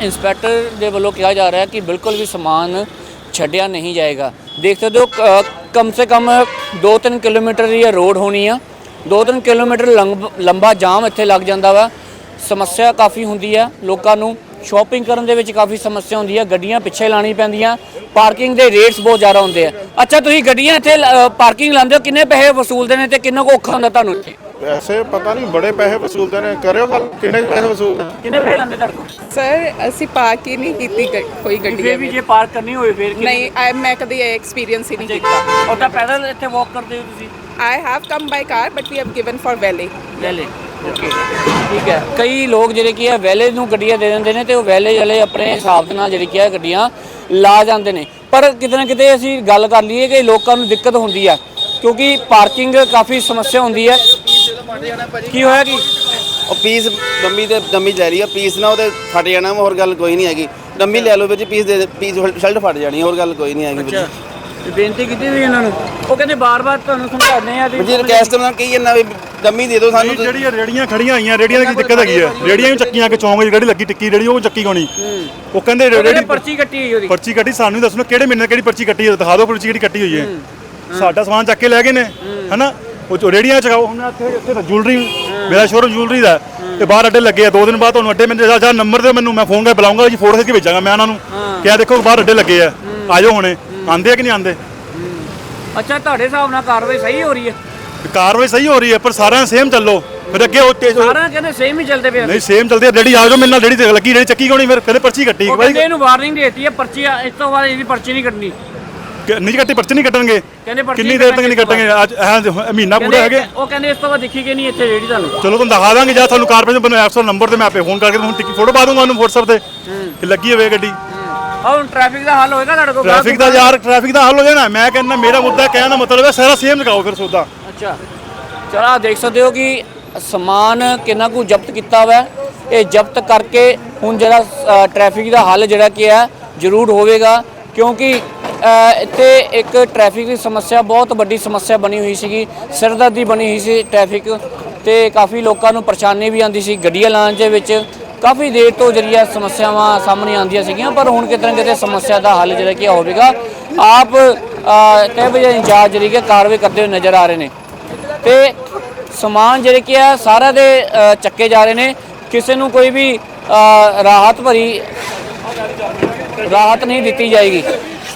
ਇੰਸਪੈਕਟਰ ਦੇ ਵੱਲੋਂ ਕਿਹਾ ਜਾ ਰਿਹਾ ਹੈ ਕਿ ਬਿਲਕੁਲ ਵੀ ਸਮਾਨ ਛੱਡਿਆ ਨਹੀਂ ਜਾਏਗਾ। ਦੇਖ ਸਕਦੇ ਹੋ ਕਮ ਸੇ ਕਮ 2-3 ਕਿਲੋਮੀਟਰ ਦੀ ਇਹ ਰੋਡ ਹੋਣੀ ਆ। 2-3 ਕਿਲੋਮੀਟਰ ਲੰਬ- ਲੰਬਾ ਜਾਮ ਇੱਥੇ ਲੱਗ ਜਾਂਦਾ ਵਾ। ਸਮੱਸਿਆ ਕਾਫੀ ਹੁੰਦੀ ਆ। ਲੋਕਾਂ ਨੂੰ ਸ਼ਾਪਿੰਗ ਕਰਨ ਦੇ ਵਿੱਚ ਕਾਫੀ ਸਮੱਸਿਆ ਹੁੰਦੀ ਆ। ਗੱਡੀਆਂ ਪਿੱਛੇ ਲਾਣੀ ਪੈਂਦੀਆਂ। ਪਾਰਕਿੰਗ ਦੇ ਰੇਟਸ ਬਹੁਤ ਜ਼ਿਆਦਾ ਹੁੰਦੇ ਆ। ਅੱਛਾ ਤੁਸੀਂ ਗੱਡੀਆਂ ਇੱਥੇ ਪਾਰਕਿੰਗ ਲਾਉਂਦੇ ਹੋ? ਕਿੰਨੇ ਪੈਸੇ ਵਸੂਲਦੇ ਨੇ ਤੇ ਕਿੰਨਾ ਕੁ ਔਖਾ ਹੁੰਦਾ ਤੁਹਾਨੂੰ ਇੱਥੇ? ਪੈਸੇ ਪਤਾ ਨਹੀਂ ਬੜੇ ਪੈਸੇ ਵਸੂਲਦੇ ਨੇ ਕਰਿਓ ਗੱਲ ਕਿੰਨੇ ਪੈਸੇ ਵਸੂਲਦੇ ਕਿੰਨੇ ਪੈਸੇ ਲਾਉਂਦੇ ਤੁਹਾਡੇ ਕੋਲ? ਸਰ ਅਸੀਂ ਪਾਰਕ ਹੀ ਨਹੀਂ ਕੀਤੀ ਗ- ਕੋਈ ਗੱਡੀ ਫੇਰ ਵੀ ਜੇ ਪਾਰਕ ਕਰਨੀ ਹੋਵੇ ਫੇਰ ਕਿੰਨੇ- ਨਹੀਂ I- ਮੈਂ ਕਦੀ ਐਕਸਪੀਰੀਅੰਸ ਹੀ ਨਹੀਂ ਕੀਤਾ। ਉਹ ਤਾਂ ਪੈਦਲ ਇੱਥੇ ਵਾਕ ਕਰਦੇ ਹੋ ਤੁਸੀਂ? I have come by car but we have given for valet ਵੈਲੇ ਓਕੇ ਠੀਕ ਹੈ। ਕਈ ਲੋਕ ਜਿਹੜੇ ਕੀ ਹੈ ਵੈਲੇ ਨੂੰ ਗੱਡੀਆਂ ਦੇ ਦਿੰਦੇ ਨੇ ਤੇ ਉਹ ਵੈਲੇ ਵਾਲੇ ਆਪਣੇ ਹਿਸਾਬ ਦੇ ਨਾਲ ਜਿਹੜੀ ਕੀ ਹੈ ਗੱਡੀਆਂ ਲਾ ਜਾਂਦੇ ਨੇ। ਪਰ ਕਿਤੇ ਨਾ ਕਿਤੇ ਅਸੀਂ ਗੱਲ ਕਰ ਲਈਏ ਕਿ ਲੋਕਾਂ ਨੂੰ ਦਿੱਕਤ ਹੁੰਦੀ ਹੈ ਕਿਉਂਕਿ ਪਾਰਕਿੰਗ ਕਾਫੀ ਸਮੱਸਿਆ ਹੁੰਦੀ ਹੈ। ਕੀ ਹੋਇਆ ਕੀ? ਉਹ ਪੀਸ ਡੰਮੀ ਤੇ ਡੰਮੀ ਲੈ ਰਹੀ ਆ ਪੀਸ ਨਾ ਉਹਦੇ ਫਟ ਜਾਣਾ ਹੋਰ ਗੱਲ ਕੋਈ ਨਹੀਂ ਹੈਗੀ। ਡੰਮੀ ਲੈ ਲਓ ਵਿੱਚ ਪੀਸ ਦੇ ਪੀਸ ਸ਼ਰਟ ਫਟ ਜਾਣੀ ਹੋਰ ਗੱਲ ਕੋਈ ਨਹੀਂ ਹੈਗੀ। ਤੇ ਬੇਨਤੀ ਕੀਤੀ ਵੀ ਇਹਨਾਂ ਨੂੰ। ਉਹ ਕਹਿੰਦੇ ਬਾਰ-ਬਾਰ ਤੁਹਾਨੂੰ ਸਮਝਾਉਂਦੇ ਆ ਵੀਰ ਜੀ ਰਿਕਵੈਸਟ ਨਾਲ ਕਹੀ ਜਾਂਦਾ ਵੀ ਡੰਮੀ ਦੇ ਦਿਓ ਸਾਨੂੰ ਤੇ- ਜਿਹੜੀਆਂ ਰੇੜੀਆਂ ਖੜੀਆਂ ਆਈਆਂ ਰੇੜੀਆਂ ਦੀ ਕੀ ਦਿੱਕਤ ਹੈਗੀ ਆ ਰੇੜੀਆਂ ਵੀ ਚੱਕੀਆਂ ਕਿ ਚੌਂਕ ਜਿਹੜੀ ਲੱਗੀ ਟਿੱਕੀ ਰੇੜੀ ਉਹ ਚੱਕੀ ਕੋਣੀ ਉਹ ਕਹਿੰਦੇ ਰੇੜੀ ਪਰਚੀ ਕੱਟੀ ਹੋਈ ਉਹਦੀ? ਪਰਚੀ ਕੱਟੀ ਸਾਨੂੰ ਵੀ ਦੱਸੋ ਕਿਹੜੇ ਮਹੀਨੇ ਕਿਹੜੀ ਪਰਚੀ ਕੱਟੀ ਹੈ ਦਿਖਾ ਦਿਓ ਪਰਚੀ ਕਿਹੜੀ ਕੱਟੀ ਹੋਈ ਹੈ। ਸਾਡਾ ਸਮਾਨ ਚੱਕ ਕੇ ਲੈ ਗਏ ਨੇ ਹਨਾ? ਉਹ ਚੋ ਰੇੜੀਆਂ ਚਗਾਓ ਹੁਣ ਇੱਥੇ ਇੱਥੇ ਤਾਂ ਜੁਐਲਰੀ ਮੇਰਾ ਸ਼ੋਰੂਮ ਜੁਐਲਰੀ ਦਾ ਹੈ, ਤੇ ਬਾਹਰ ਅੱਡੇ ਲੱਗੇ ਆ ਦੋ ਦਿਨ ਬਾਅਦ ਤੁਹਾਨੂੰ ਅੱਡੇ ਮੈਨੂੰ ਜਾ- ਜਾ ਨੰਬਰ ਦਿਓ ਮੈਨੂੰ ਮੈਂ ਫੋਨ ਕਰਕੇ ਬੁਲਾਉਂਗਾ ਜੀ ਫੋਟੋ ਖਿੱਚ ਕੇ ਭੇਜਾਂਗਾ ਮੈਂ ਉਹਨਾਂ ਨੂੰ। ਕਿਹਾ ਦੇਖੋ ਬਾਹਰ ਅੱਡੇ ਲੱਗੇ ਆ। ਆਜੋ ਹੁਣੇ। ਆਂਦੇ ਕਿ ਨਹੀਂ ਆਂਦੇ ਅੱਛਾ ਤੁਹਾਡੇ ਹਿਸਾਬ ਨਾਲ ਕਾਰਵਾਈ ਸਹੀ ਹੋ ਰਹੀ ਹੈ? ਕਾਰਵਾਈ ਸਹੀ ਹੋ ਰਹੀ ਹੈ ਪਰ ਸਾਰਿਆਂ ਸੇਮ ਚੱਲੋ। ਫਿਰ ਅੱਗੇ ਉਹ ਤੇ- ਸਾਰਿਆਂ ਕਹਿੰਦੇ ਸੇਮ ਹੀ ਚੱਲਦੇ ਪਏ। ਨਹੀਂ ਸੇਮ ਚੱਲਦੇ ਰੇੜੀ ਆ ਜਾਓ ਮੇਰੇ ਨਾਲ ਤੇ ਲੱਗੀ ਰੇੜੀ ਚੱਕੀ ਕਿਉਂ ਨਹੀਂ? ਫਿਰ ਕਹਿੰਦੇ ਪਰਚੀ ਕੱਟੀ। ਉਹ ਕਹਿੰਦੇ ਇਹਨੂੰ ਵਾਰਨਿੰਗ ਦੇਤੀ ਹੈ ਪਰਚੀ ਇਸ ਤੋਂ ਬਾਅਦ ਇਹਦੀ ਪਰਚੀ ਨਹੀਂ ਕੱਟਣੀ। ਨਹੀਂ ਕੱਟੀ ਪਰਚੀ ਨਹੀਂ ਕੱਟਣਗੇ? ਕਿੰਨੀ ਦੇਰ ਤੱਕ ਨਹੀਂ ਕੱਟਣਗੇ? ਅੱਜ ਇਹ ਮਹੀਨਾ ਪੂਰਾ ਹੈਗੇ। ਉਹ ਕਹਿੰਦੇ ਇਸ ਤੋਂ ਬਾਅਦ ਦਿਖੀ ਕਿ ਨਹੀਂ ਇੱਥੇ ਰੇੜੀ ਤੁਹਾਨੂੰ। ਚਲੋ ਤੁਹਾਨੂੰ ਦਿਖਾ ਦਾਂਗੇ ਜਾਂ ਤੁਹਾਨੂੰ ਕਾਰਪੋਰੇਸ਼ਨ ਬਣਾ ਐਪਸੋ ਨੰਬਰ ਤੇ ਮੈਂ ਆਪੇ ਫੋਨ ਕਰਕੇ ਤੁਹਾਨੂੰ ਟਿੱਕੀ ਫੋਟੋ ਪਾ ਦੂੰਗਾ ਉਹਨੂੰ WhatsApp ਤੇ। ਕਿ ਲੱਗੀ ਹੋਵੇ ਗੱਡੀ। ਹੁਣ ਟ੍ਰੈਫਿਕ ਦਾ ਹੱਲ ਹੋਏਗਾ ਤੁਹਾਡੇ ਕੋਲ? ਟ੍ਰੈਫਿਕ ਦਾ ਯਾਰ ਟ੍ਰੈਫਿਕ ਦਾ ਹੱਲ ਹੋ ਜਾਣਾ। ਮੈਂ ਕਹਿੰਦਾ ਮੇਰਾ ਮੁੱਦਾ ਕਹਿਣ ਦਾ ਮਤਲਬ ਹੈ ਸਾਰਾ ਸੇਮ ਲਗਾਓ ਫਿਰ ਸੌਦਾ। ਅੱਛਾ। ਚਲੋ ਆਹ ਦੇਖ ਸਕਦੇ ਹੋ ਕਿ ਸਮਾਨ ਕਿੰਨਾ ਕੁ ਜ਼ਬਤ ਕੀਤਾ ਹੋਇਆ ਹੈ। ਇਹ ਜ਼ਬਤ ਕਰਕੇ ਹੁਣ ਜਿਹੜਾ ਅ, ਟ੍ਰੈਫਿਕ ਦਾ ਹੱਲ ਜਿਹੜਾ ਕੀ ਹੈ ਜ਼ਰੂਰ ਹੋਵੇਗਾ। ਕਿਉਂਕਿ ਅ, ਇੱਥੇ ਇੱਕ ਟ੍ਰੈਫਿਕ ਦੀ ਸਮੱਸਿਆ ਬਹੁਤ ਵੱਡੀ ਸਮੱਸਿਆ ਬਣੀ ਹੋਈ ਸੀਗੀ। ਸਿਰਦਰਦੀ ਬਣੀ ਹੋਈ ਸੀ ਟ੍ਰੈਫਿਕ ਤੇ ਕਾਫੀ ਲੋਕਾਂ ਨੂੰ ਪਰੇਸ਼ਾਨੀ ਵੀ ਆਉਂਦੀ ਸੀ। ਗੱਡੀਆਂ ਲਾਉਣ ਦੇ ਵਿੱਚ ਕਾਫੀ ਦੇਰ ਤੋਂ ਜਿਹੜੀਆਂ ਸਮੱਸਿਆਵਾਂ ਸਾਹਮਣੇ ਆਉਂਦੀਆਂ ਸੀਗੀਆਂ, ਪਰ ਹੁਣ ਕਿਤੇ ਨਾ ਕਿਤੇ ਸਮੱਸਿਆ ਦਾ ਹੱਲ ਜਿਹੜਾ ਕਿ ਹੋਵੇਗਾ ਆਪ ਤੈ ਵਜੇ ਇੰਚਾਰਜ ਜਿਹੜੀ ਕਿ ਕਾਰਵਾਈ ਕਰਦੇ ਹੋਏ ਨਜ਼ਰ ਆ ਰਹੇ ਨੇ। ਤੇ ਸਮਾਨ ਜਿਹੜੇ ਕਿ ਆ, ਸਾਰਾ ਦੇ ਚੱਕੇ ਜਾ ਰਹੇ ਨੇ। ਕਿਸੇ ਨੂੰ ਕੋਈ ਵੀ ਰਾਹਤ ਭਰੀ ਰਾਹਤ ਨਹੀਂ ਦਿੱਤੀ ਜਾਏਗੀ।